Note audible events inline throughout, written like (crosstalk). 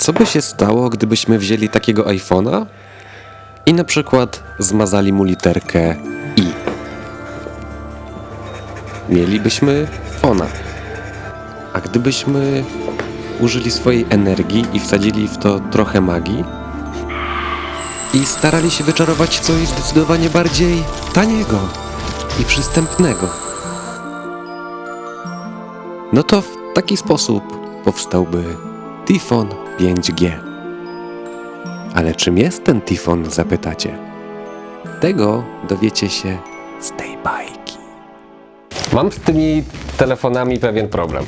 Co by się stało, gdybyśmy wzięli takiego iPhone'a i na przykład zmazali mu literkę i? Mielibyśmy fona. A gdybyśmy użyli swojej energii i wsadzili w to trochę magii i starali się wyczarować coś zdecydowanie bardziej taniego i przystępnego, no to w taki sposób powstałby Tifon 5G. Ale czym jest ten Tifon, zapytacie? Tego dowiecie się z tej bajki. Mam z tymi telefonami pewien problem,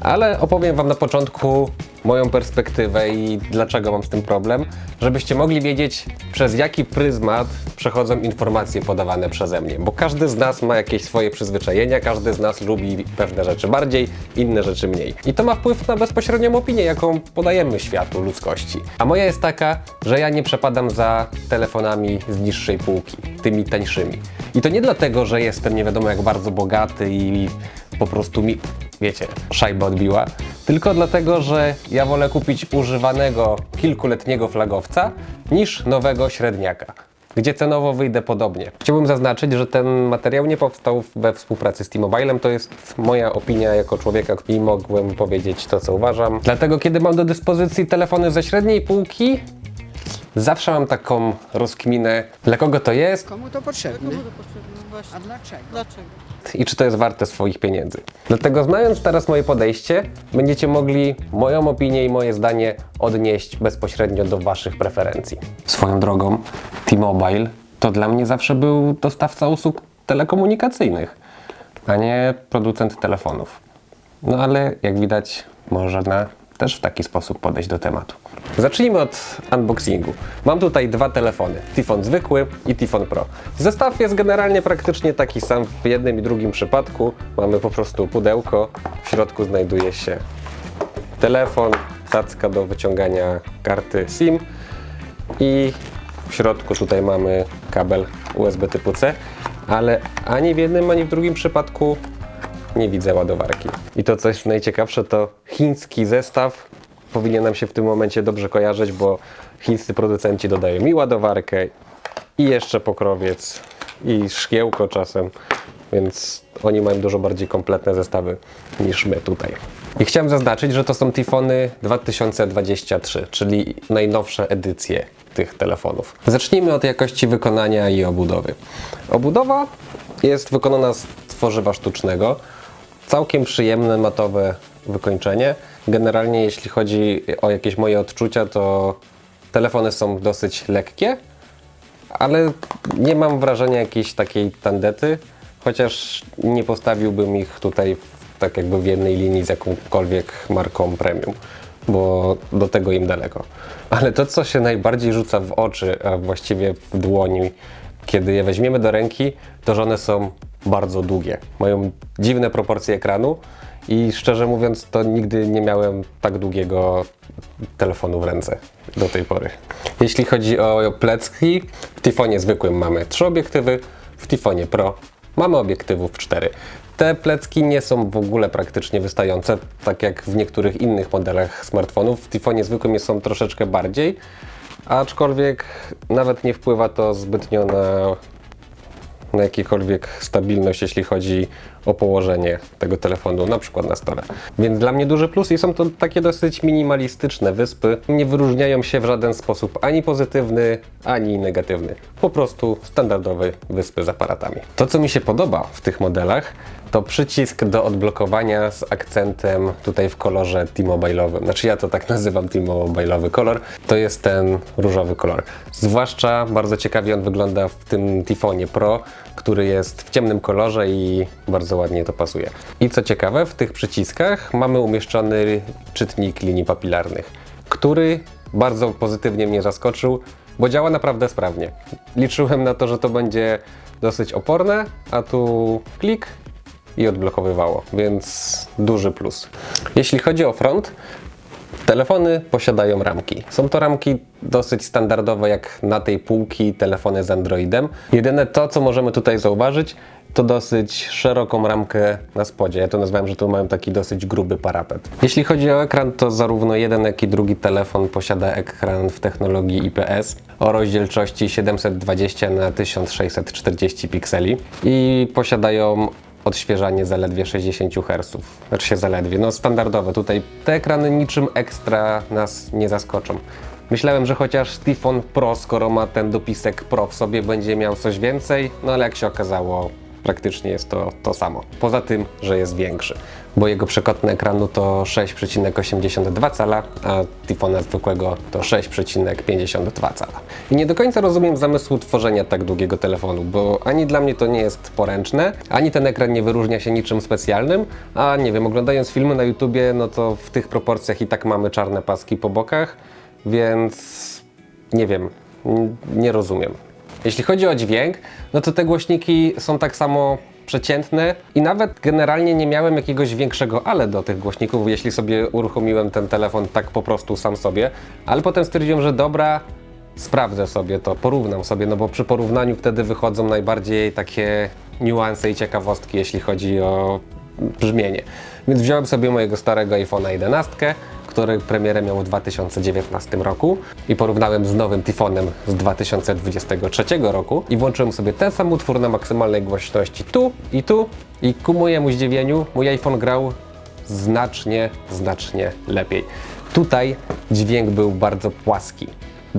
ale opowiem Wam na początku moją perspektywę i dlaczego mam z tym problem, żebyście mogli wiedzieć, przez jaki pryzmat przechodzą informacje podawane przeze mnie. Bo każdy z nas ma jakieś swoje przyzwyczajenia, każdy z nas lubi pewne rzeczy bardziej, inne rzeczy mniej. I to ma wpływ na bezpośrednią opinię, jaką podajemy światu, ludzkości. A moja jest taka, że ja nie przepadam za telefonami z niższej półki, tymi tańszymi. I to nie dlatego, że jestem nie wiadomo jak bardzo bogaty i po prostu mi, wiecie, szajba odbiła, tylko dlatego, że ja wolę kupić używanego kilkuletniego flagowca niż nowego średniaka, gdzie cenowo wyjdę podobnie. Chciałbym zaznaczyć, że ten materiał nie powstał we współpracy z T-Mobilem, to jest moja opinia jako człowieka i mogłem powiedzieć to, co uważam. Dlatego, kiedy mam do dyspozycji telefony ze średniej półki, zawsze mam taką rozkminę, dla kogo to jest, Komu to potrzebne? Komu to potrzebne? Właśnie. A dlaczego? Dlaczego? i czy to jest warte swoich pieniędzy. Dlatego znając teraz moje podejście, będziecie mogli moją opinię i moje zdanie odnieść bezpośrednio do waszych preferencji. Swoją drogą, T-Mobile to dla mnie zawsze był dostawca usług telekomunikacyjnych, a nie producent telefonów. No ale jak widać, można też w taki sposób podejść do tematu. Zacznijmy od unboxingu. Mam tutaj dwa telefony, Tifon zwykły i Tifon Pro. Zestaw jest generalnie praktycznie taki sam w jednym i drugim przypadku. Mamy po prostu pudełko, w środku znajduje się telefon, tacka do wyciągania karty SIM i w środku tutaj mamy kabel USB typu C, ale ani w jednym, ani w drugim przypadku nie widzę ładowarki. I to coś najciekawsze to chiński zestaw. Powinien nam się w tym momencie dobrze kojarzyć, bo chińscy producenci dodają mi ładowarkę i jeszcze pokrowiec i szkiełko czasem, więc oni mają dużo bardziej kompletne zestawy niż my tutaj. I chciałem zaznaczyć, że to są Tifony 2023, czyli najnowsze edycje tych telefonów. Zacznijmy od jakości wykonania i obudowy. Obudowa jest wykonana z tworzywa sztucznego. Całkiem przyjemne, matowe wykończenie. Generalnie jeśli chodzi o jakieś moje odczucia, to telefony są dosyć lekkie, ale nie mam wrażenia jakiejś takiej tandety, chociaż nie postawiłbym ich tutaj tak jakby w jednej linii z jakąkolwiek marką premium, bo do tego im daleko. Ale to, co się najbardziej rzuca w oczy, a właściwie w dłoni, kiedy je weźmiemy do ręki, to że one są bardzo długie. Mają dziwne proporcje ekranu i szczerze mówiąc, to nigdy nie miałem tak długiego telefonu w ręce do tej pory. Jeśli chodzi o plecki, w Tifonie zwykłym mamy trzy obiektywy, w Tifonie Pro mamy obiektywów 4. Te plecki nie są w ogóle praktycznie wystające, tak jak w niektórych innych modelach smartfonów. W Tifonie zwykłym są troszeczkę bardziej, aczkolwiek nawet nie wpływa to zbytnio na na jakiekolwiek stabilność, jeśli chodzi o położenie tego telefonu, na przykład na stole. Więc dla mnie duży plus i są to takie dosyć minimalistyczne wyspy. Nie wyróżniają się w żaden sposób ani pozytywny, ani negatywny. Po prostu standardowe wyspy z aparatami. To, co mi się podoba w tych modelach, to przycisk do odblokowania z akcentem tutaj w kolorze T-Mobile'owym. Znaczy ja to tak (laughs) nazywam T-Mobile'owy kolor. To jest ten różowy kolor. Zwłaszcza bardzo ciekawie on wygląda w tym Tifonie Pro, który jest w ciemnym kolorze i bardzo ładnie to pasuje. I co ciekawe, w tych przyciskach mamy umieszczony czytnik linii papilarnych, który bardzo pozytywnie mnie zaskoczył, bo działa naprawdę sprawnie. Liczyłem na to, że to będzie dosyć oporne, a tu klik i odblokowywało, więc duży plus. Jeśli chodzi o front, telefony posiadają ramki. Są to ramki dosyć standardowe jak na tej półki telefony z Androidem. Jedyne to, co możemy tutaj zauważyć, to dosyć szeroką ramkę na spodzie. Ja to nazwałem, że tu mają taki dosyć gruby parapet. Jeśli chodzi o ekran, to zarówno jeden, jak i drugi telefon posiada ekran w technologii IPS o rozdzielczości 720 na 1640 pikseli i posiadają odświeżanie zaledwie 60 Hz. Znaczy się zaledwie, no standardowe. Tutaj te ekrany niczym ekstra nas nie zaskoczą. Myślałem, że chociaż Tifon Pro, skoro ma ten dopisek Pro w sobie, będzie miał coś więcej, no ale jak się okazało, praktycznie jest to to samo. Poza tym, że jest większy, bo jego przekątny ekranu to 6,82 cala, a Tifona zwykłego to 6,52 cala. I nie do końca rozumiem zamysłu tworzenia tak długiego telefonu, bo ani dla mnie to nie jest poręczne, ani ten ekran nie wyróżnia się niczym specjalnym, a nie wiem, oglądając filmy na YouTubie, no to w tych proporcjach i tak mamy czarne paski po bokach, więc nie wiem, nie rozumiem. Jeśli chodzi o dźwięk, no to te głośniki są tak samo przeciętne i nawet generalnie nie miałem jakiegoś większego ale do tych głośników, jeśli sobie uruchomiłem ten telefon tak po prostu sam sobie, ale potem stwierdziłem, że dobra, sprawdzę sobie to, porównam sobie, no bo przy porównaniu wtedy wychodzą najbardziej takie niuanse i ciekawostki, jeśli chodzi o brzmienie. Więc wziąłem sobie mojego starego iPhone'a 11, który premierę miał w 2019 roku i porównałem z nowym Tifonem z 2023 roku i włączyłem sobie ten sam utwór na maksymalnej głośności tu i tu i ku mojemu zdziwieniu mój iPhone grał znacznie, znacznie lepiej. Tutaj dźwięk był bardzo płaski,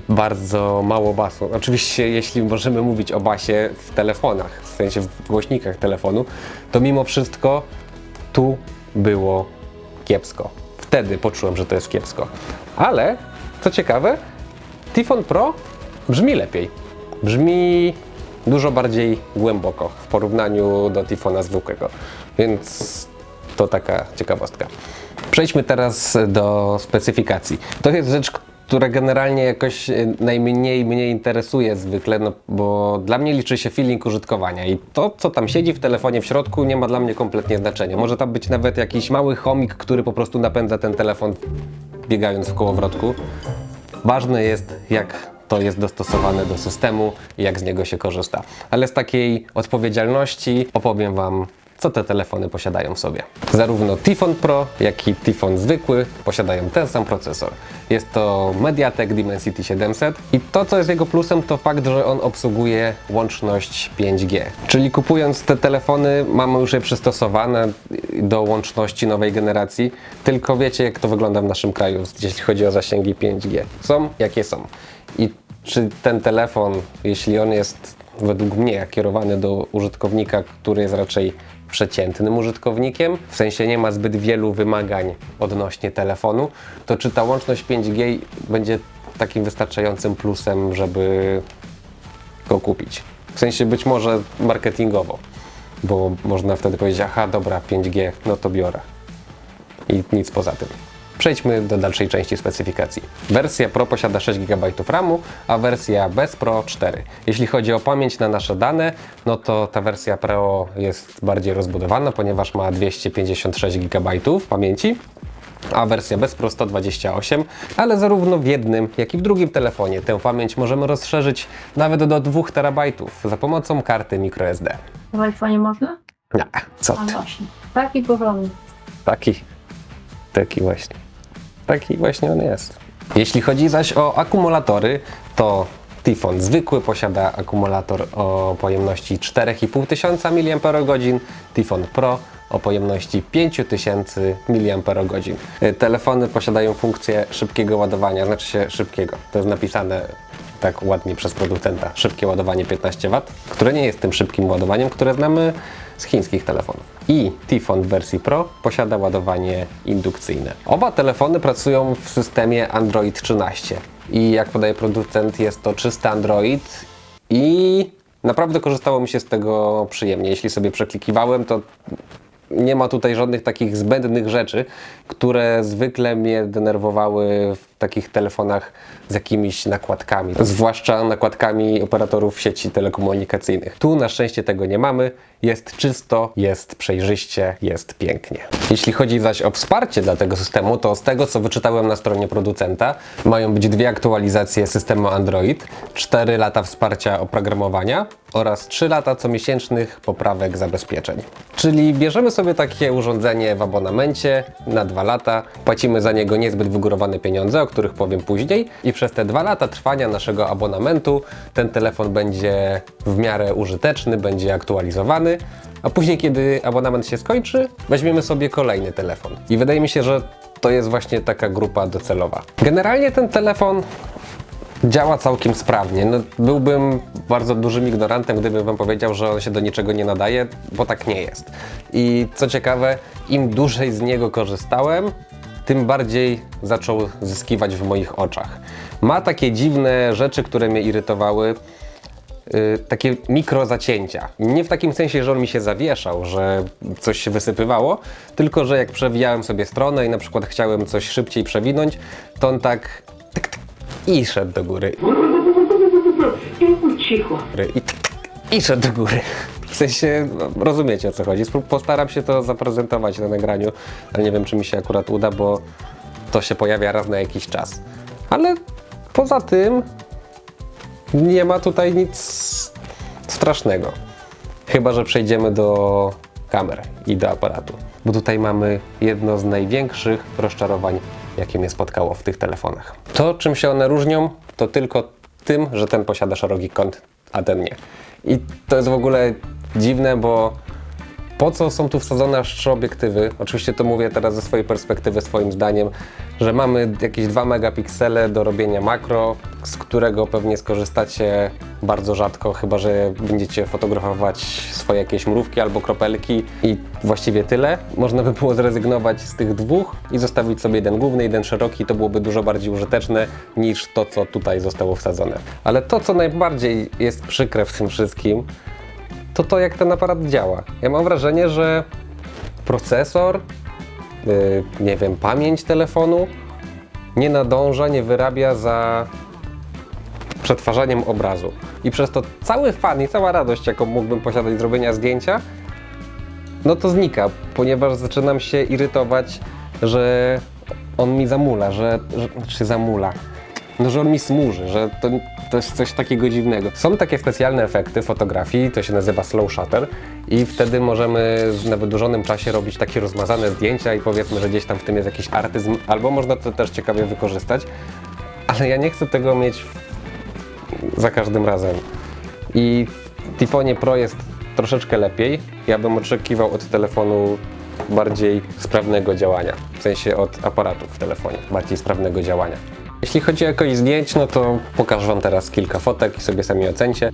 bardzo mało basu. Oczywiście, jeśli możemy mówić o basie w telefonach, w sensie w głośnikach telefonu, to mimo wszystko tu było kiepsko. Wtedy poczułem, że to jest kiepsko. Ale, co ciekawe, Tifon Pro brzmi lepiej. Brzmi dużo bardziej głęboko w porównaniu do Tifona zwykłego. Więc to taka ciekawostka. Przejdźmy teraz do specyfikacji. To jest rzecz, która generalnie jakoś e, najmniej mnie interesuje zwykle, no bo dla mnie liczy się feeling użytkowania i to, co tam siedzi w telefonie w środku, nie ma dla mnie kompletnie znaczenia. Może tam być nawet jakiś mały chomik, który po prostu napędza ten telefon biegając w kołowrotku. Ważne jest, jak to jest dostosowane do systemu i jak z niego się korzysta. Ale z takiej odpowiedzialności opowiem Wam, co te telefony posiadają w sobie. Zarówno Tifon Pro, jak i Tifon zwykły posiadają ten sam procesor. Jest to MediaTek Dimensity 700 i to, co jest jego plusem, to fakt, że on obsługuje łączność 5G. Czyli kupując te telefony, mamy już je przystosowane do łączności nowej generacji, tylko wiecie, jak to wygląda w naszym kraju, jeśli chodzi o zasięgi 5G. Są, jakie są. I czy ten telefon, jeśli on jest według mnie kierowany do użytkownika, który jest raczej przeciętnym użytkownikiem, w sensie nie ma zbyt wielu wymagań odnośnie telefonu, to czy ta łączność 5G będzie takim wystarczającym plusem, żeby go kupić? W sensie być może marketingowo, bo można wtedy powiedzieć, aha, dobra, 5G, no to biorę. I nic poza tym. Przejdźmy do dalszej części specyfikacji. Wersja Pro posiada 6 GB RAMu, a wersja bez Pro 4. Jeśli chodzi o pamięć na nasze dane, no to ta wersja Pro jest bardziej rozbudowana, ponieważ ma 256 GB pamięci, a wersja bez Pro 128, ale zarówno w jednym, jak i w drugim telefonie tę pamięć możemy rozszerzyć nawet do 2 TB za pomocą karty microSD. W iPhone'ie można? Nie, co A ty? właśnie. Taki porządny. Taki, taki właśnie. Taki właśnie on jest. Jeśli chodzi zaś o akumulatory, to Tifon zwykły posiada akumulator o pojemności 4500 mAh, Tifon Pro o pojemności 5000 mAh. Y, Telefony posiadają funkcję szybkiego ładowania, znaczy się szybkiego. To jest napisane tak ładnie przez producenta. Szybkie ładowanie 15 W, które nie jest tym szybkim ładowaniem, które znamy z chińskich telefonów. I Tifon w wersji Pro posiada ładowanie indukcyjne. Oba telefony pracują w systemie Android 13 i jak podaje producent jest to czysty Android i naprawdę korzystało mi się z tego przyjemnie. Jeśli sobie przeklikiwałem, to nie ma tutaj żadnych takich zbędnych rzeczy, które zwykle mnie denerwowały w takich telefonach z jakimiś nakładkami, zwłaszcza nakładkami operatorów sieci telekomunikacyjnych. Tu na szczęście tego nie mamy. Jest czysto, jest przejrzyście, jest pięknie. Jeśli chodzi zaś o wsparcie dla tego systemu, to z tego co wyczytałem na stronie producenta, mają być dwie aktualizacje systemu Android, 4 lata wsparcia oprogramowania oraz 3 lata comiesięcznych poprawek zabezpieczeń. Czyli bierzemy sobie takie urządzenie w abonamencie na 2 lata, płacimy za niego niezbyt wygórowane pieniądze, o których powiem później i przez te 2 lata trwania naszego abonamentu ten telefon będzie w miarę użyteczny, będzie aktualizowany, a później kiedy abonament się skończy, weźmiemy sobie kolejny telefon. I wydaje mi się, że to jest właśnie taka grupa docelowa. Generalnie ten telefon działa całkiem sprawnie. No, byłbym bardzo dużym ignorantem, gdybym wam powiedział, że on się do niczego nie nadaje, bo tak nie jest. I co ciekawe, im dłużej z niego korzystałem, tym bardziej zaczął zyskiwać w moich oczach. Ma takie dziwne rzeczy, które mnie irytowały. y, takie mikro zacięcia. Nie w takim sensie, że on mi się zawieszał, że coś się wysypywało, tylko że jak przewijałem sobie stronę i na przykład chciałem coś szybciej przewinąć, to on tak tyk, tyk, i szedł do góry. (laughs) Cicho. I, tyk, tyk, I szedł do góry. W sensie, no, rozumiecie o co chodzi. Postaram się to zaprezentować na nagraniu, ale nie wiem, czy mi się akurat uda, bo to się pojawia raz na jakiś czas. Ale poza tym nie ma tutaj nic strasznego. Chyba, że przejdziemy do kamer i do aparatu. Bo tutaj mamy jedno z największych rozczarowań, jakie mnie spotkało w tych telefonach. To, czym się one różnią, to tylko tym, że ten posiada szeroki kąt, a ten nie. I to jest w ogóle dziwne, bo po co są tu wsadzone aż trzy obiektywy? Oczywiście to mówię teraz ze swojej perspektywy, swoim zdaniem, że mamy jakieś 2 megapiksele do robienia makro, z którego pewnie skorzystacie bardzo rzadko, chyba że będziecie fotografować swoje jakieś mrówki albo kropelki i właściwie tyle. Można by było zrezygnować z tych dwóch i zostawić sobie jeden główny, jeden szeroki, to byłoby dużo bardziej użyteczne niż to, co tutaj zostało wsadzone. Ale to, co najbardziej jest przykre w tym wszystkim, to to, jak ten aparat działa. Ja mam wrażenie, że procesor, yy, nie wiem, pamięć telefonu nie nadąża, nie wyrabia za przetwarzaniem obrazu. I przez to cały fan i cała radość, jaką mógłbym posiadać z robienia zdjęcia, no to znika, ponieważ zaczynam się irytować, że on mi zamula, że, że czy zamula. No, że on mi smuży, że to, to jest coś takiego dziwnego. Są takie specjalne efekty fotografii, to się nazywa slow shutter i wtedy możemy na wydłużonym czasie robić takie rozmazane zdjęcia i powiedzmy, że gdzieś tam w tym jest jakiś artyzm, albo można to też ciekawie wykorzystać, ale ja nie chcę tego mieć za każdym razem. I w Tifonie Pro jest troszeczkę lepiej. Ja bym oczekiwał od telefonu bardziej sprawnego działania. W sensie od aparatu w telefonie, bardziej sprawnego działania. Jeśli chodzi o jakość zdjęć, no to pokażę Wam teraz kilka fotek i sobie sami ocencie.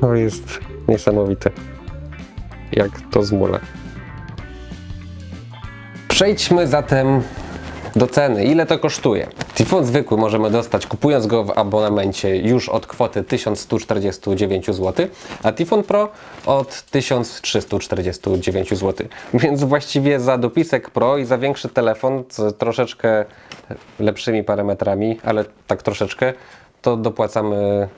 To jest niesamowite. Jak to zmula. Przejdźmy zatem do ceny. Ile to kosztuje? Tifon zwykły możemy dostać kupując go w abonamencie już od kwoty 1149 zł, a Tifon Pro od 1349 zł. Więc właściwie za dopisek Pro i za większy telefon z troszeczkę lepszymi parametrami, ale tak troszeczkę, to dopłacamy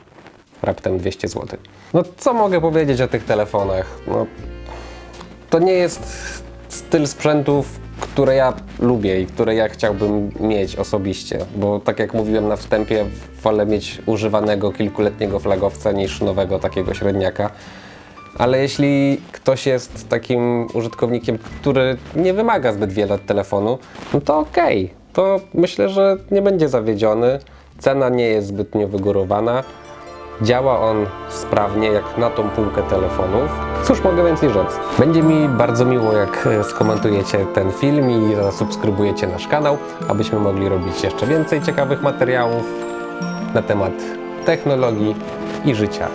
raptem 200 zł. No co mogę powiedzieć o tych telefonach? No, to nie jest styl sprzętów, które ja lubię i które ja chciałbym mieć osobiście, bo tak jak mówiłem na wstępie, wolę mieć używanego kilkuletniego flagowca niż nowego takiego średniaka. Ale jeśli ktoś jest takim użytkownikiem, który nie wymaga zbyt wiele od telefonu, no to okej, to myślę, że nie będzie zawiedziony. Cena nie jest zbytnio wygórowana. Działa on sprawnie jak na tą półkę telefonów. Cóż mogę więcej rzec? Będzie mi bardzo miło, jak e, skomentujecie ten film i zasubskrybujecie nasz kanał, abyśmy mogli robić jeszcze więcej ciekawych materiałów na temat technologii i życia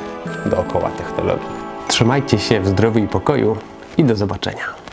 dookoła technologii. Trzymajcie się w zdrowiu i pokoju i do zobaczenia.